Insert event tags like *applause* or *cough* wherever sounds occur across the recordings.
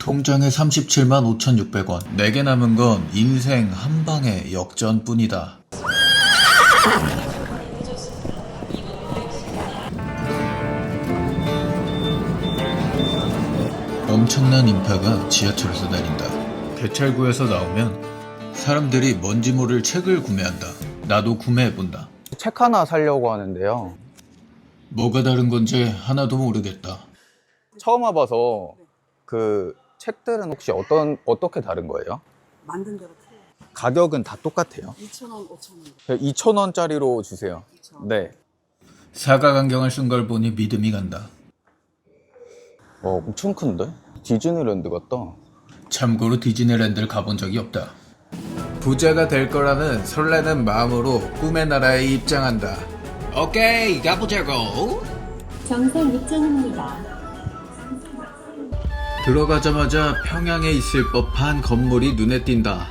통장에 37만 5,600원. 내게 남은 건 인생 한 방의 역전뿐이다. 엄청난 인파가 지하철에서 내린다. 개찰구에서 나오면 사람들이 뭔지 모를 책을 구매한다. 나도 구매해본다. 책 하나 사려고 하는데요. 뭐가 다른 건지 하나도 모르겠다. 처음 와봐서 그 책들은 혹시 어떤 어떻게 다른 거예요? 만든 대로 틀려. 가격은 다 똑같아요. 2,000원, 5,000원. 2천 원짜리로 주세요. 네. 사각안경을 쓴 걸 보니 믿음이 간다. 어, 엄청 큰데? 디즈니랜드 같다. 참고로 디즈니랜드를 가본 적이 없다. 부자가 될 거라는 설레는 마음으로 꿈의 나라에 입장한다. 오케이, 가보자고. 정상 입장입니다. 들어가자마자 평양에 있을 법한 건물이 눈에 띈다.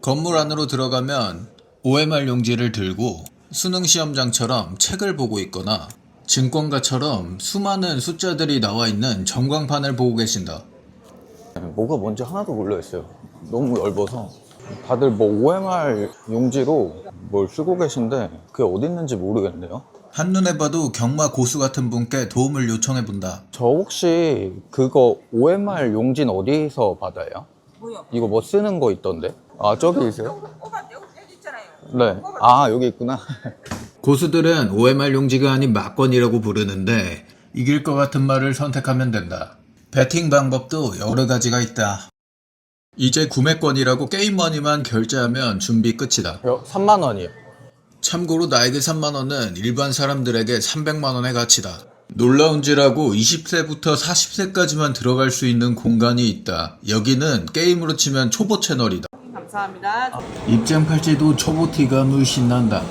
건물 안으로 들어가면 OMR 용지를 들고 수능 시험장처럼 책을 보고 있거나 증권가처럼 수많은 숫자들이 나와 있는 전광판을 보고 계신다. 뭐가 뭔지 하나도 모르겠어요. 너무 얇아서. 다들 뭐 OMR 용지로 뭘 쓰고 계신데 그게 어디 있는지 모르겠네요. 한눈에 봐도 경마 고수 같은 분께 도움을 요청해 본다. 저 혹시 그거 OMR 용지는 어디서 받아요? 뭐요? 이거 뭐 쓰는 거 있던데? 아 저기 있어요? 여기 있잖아요. 네. 아 여기 있구나. *laughs* 고수들은 OMR 용지가 아닌 막건이라고 부르는데 이길 것 같은 말을 선택하면 된다. 배팅 방법도 여러 가지가 있다. 이제 구매권이라고 게임 머니만 결제하면 준비 끝이다. 3만 원이요. 참고로 나에게 3만원은 일반 사람들에게 300만원의 가치다. 놀라운지라고 20세부터 40세까지만 들어갈 수 있는 공간이 있다. 여기는 게임으로 치면 초보 채널이다. 감사합니다. 입장 팔찌도 초보 티가 물씬 난다.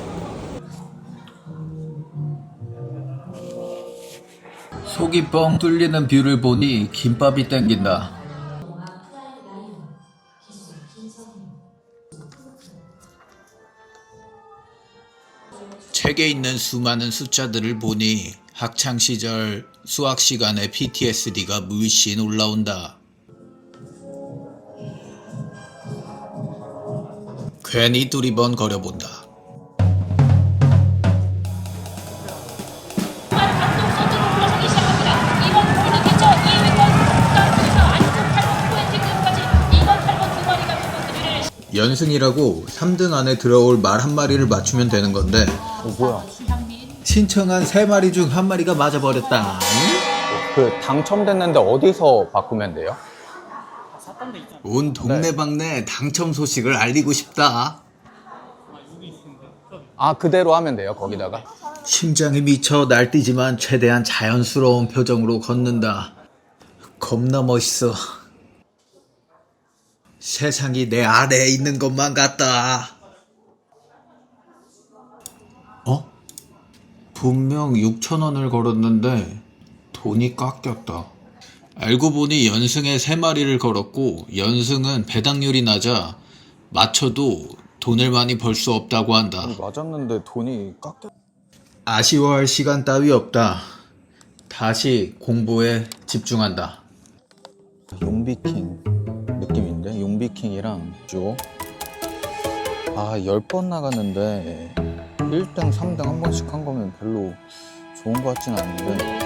속이 뻥 뚫리는 뷰를 보니 김밥이 땡긴다. 책에 있는 수많은 숫자들을 보니 학창 시절 수학 시간에 PTSD가 물씬 올라온다. 괜히 두리번 거려본다. 단독선두로 올라서기 시작합니다. 2번 포인트죠. 2번 스타트에서 안쪽 8번 포인트까지 2번 8번 두 마리가 포인트를 연승이라고 3등 안에 들어올 말 한 마리를 맞추면 되는 건데 어 뭐야? 신청한 3마리 중 한 마리가 맞아 버렸다. 그 당첨됐는데 어디서 바꾸면 돼요? 온 동네방네 당첨 소식을 알리고 싶다. 아 그대로 하면 돼요 거기다가. 심장이 미쳐 날뛰지만 최대한 자연스러운 표정으로 걷는다. 겁나 멋있어. 세상이 내 아래에 있는 것만 같다. 어? 분명 6천원을 걸었는데 돈이 깎였다. 알고 보니 연승에 3마리를 걸었고 연승은 배당률이 낮아 맞춰도 돈을 많이 벌 수 없다고 한다. 맞았는데 돈이 깎여. 아쉬워할 시간 따위 없다. 다시 공부에 집중한다. 용비킹 느낌인데 용비킹이랑 죠. 아 10번 나갔는데 1등 3등 한 번씩 한 거면 별로 좋은 것 같진 않은데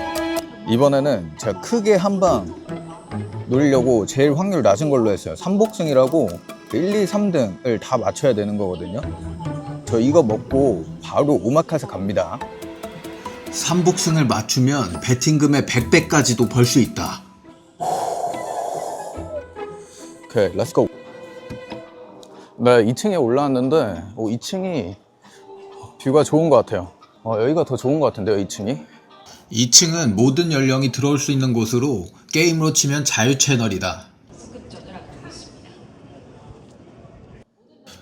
이번에는 제가 크게 한 방 노리려고 제일 확률 낮은 걸로 했어요 3복승이라고 1, 2, 3등을 다 맞춰야 되는 거거든요 저 이거 먹고 바로 오마카세 갑니다 삼복승을 맞추면 베팅금의 100배까지도 벌 수 있다. 오케이, 렛츠고. 네, 2층에 올라왔는데, 어, 2층이 뷰가 좋은 것 같아요. 어, 여기가 더 좋은 것 같은데요, 2층이? 2층은 모든 연령이 들어올 수 있는 곳으로 게임으로 치면 자유 채널이다.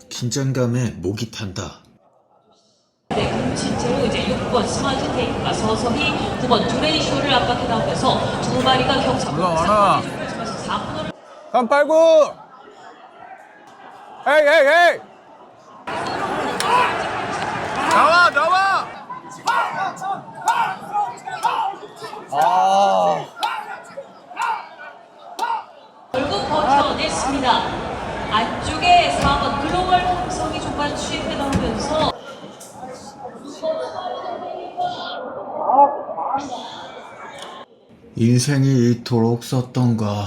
긴장감에 목이 탄다. 네, 실제로 이제 6번 스마트 테이크가 서서히 9번 두레이쇼를 압박해 나오면서 두 마리가 경사. 올라와라. 4분을 389! 헤이, 헤이, 헤이! 나와, 나와! 아. 있습니다. 안쪽에 4번 글로벌 함성이 중간 취입해 나오면서 인생이 이토록 썼던가.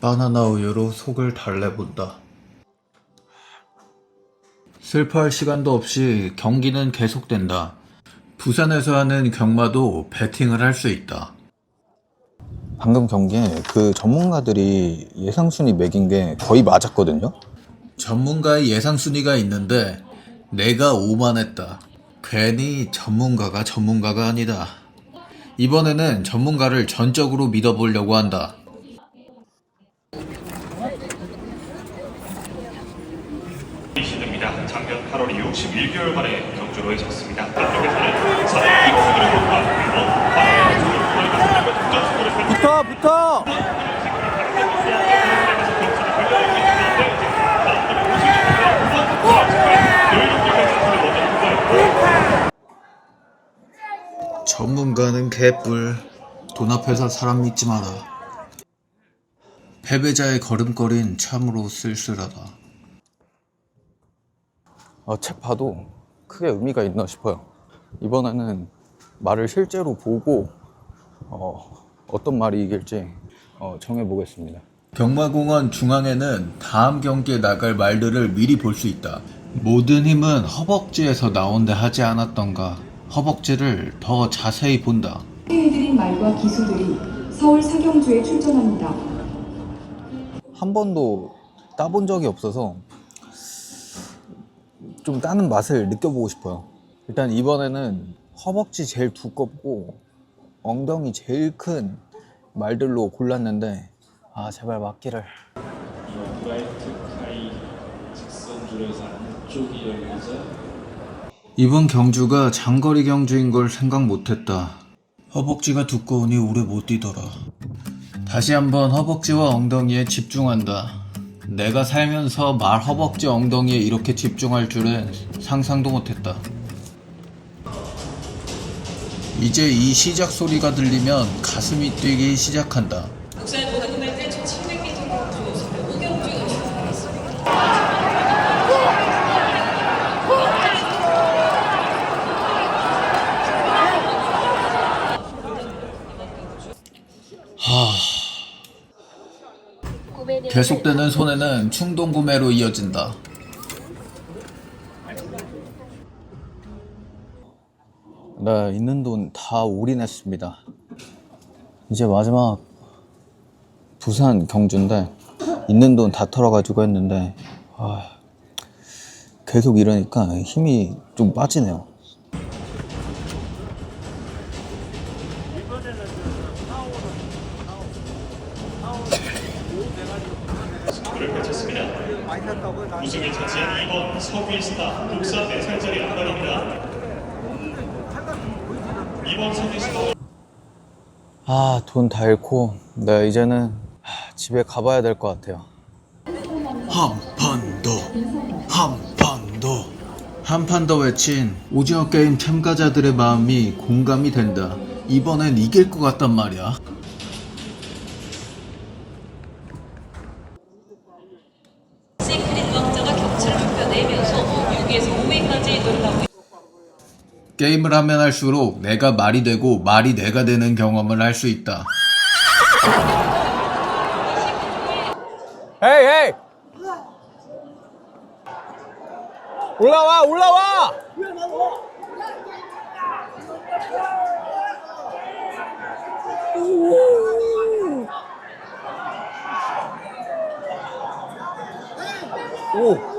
바나나 우유로 속을 달래본다. 슬퍼할 시간도 없이 경기는 계속된다. 부산에서 하는 경마도 배팅을 할 수 있다. 방금 경기에 그 전문가들이 예상 순위 매긴 게 거의 맞았거든요. 전문가의 예상 순위가 있는데 내가 오만했다. 괜히 전문가가 전문가가 아니다. 이번에는 전문가를 전적으로 믿어보려고 한다. 시드입니다. 작년 8월 이후 11개월 만에 경주로 해졌습니다. 한쪽에서는 그리고 붙어 붙어. 전문가는 개뿔. 돈 앞에서 사람 믿지 마라. 패배자의 걸음걸이는 참으로 쓸쓸하다. 어, 책 봐도 크게 의미가 있나 싶어요. 이번에는 말을 실제로 보고 어, 어떤 말이 이길지 어, 정해보겠습니다. 경마공원 중앙에는 다음 경기에 나갈 말들을 미리 볼 수 있다. 모든 힘은 허벅지에서 나온다 하지 않았던가. 허벅지를 더 자세히 본다. 해드린 말과 기수들이 서울 사경주에 출전합니다. 한 번도 따본 적이 없어서 좀 따는 맛을 느껴보고 싶어요. 일단 이번에는 허벅지 제일 두껍고 엉덩이 제일 큰 말들로 골랐는데 아 제발 맞기를 이 번 경주가 장거리 경주인 걸 생각 못했다. 허벅지가 두꺼우니 오래 못 뛰더라. 다시 한번 허벅지와 엉덩이에 집중한다. 내가 살면서 말 허벅지 엉덩이에 이렇게 집중할 줄은 상상도 못했다. 이제 이 시작 소리가 들리면 가슴이 뛰기 시작한다. 국산 도다크멘트 1700m 경주 서울 오경주가 시작하겠습니다. 계속되는 손해는 충동 구매로 이어진다. 나 있는 돈 다 올인했습니다. 이제 마지막 부산 경주인데 있는 돈 다 털어가지고 했는데 아, 계속 이러니까 힘이 좀 빠지네요. 수구를 펼쳤습니다. 우승을 차지한 2번 서귀스타 국산 4살짜리 안간입니다. 2번 서귀스타 아, 돈 다 잃고 나 이제는 하, 집에 가봐야 될 것 같아요. 한 판 더, 한 판 더. 한 판 더 외친 오징어 게임 참가자들의 마음이 공감이 된다. 이번엔 이길 것 같단 말이야. 게임을 하면 할수록 내가 말이 되고 말이 내가 되는 경험을 할 수 있다. 헤이 헤이! 올라와 올라와! 오!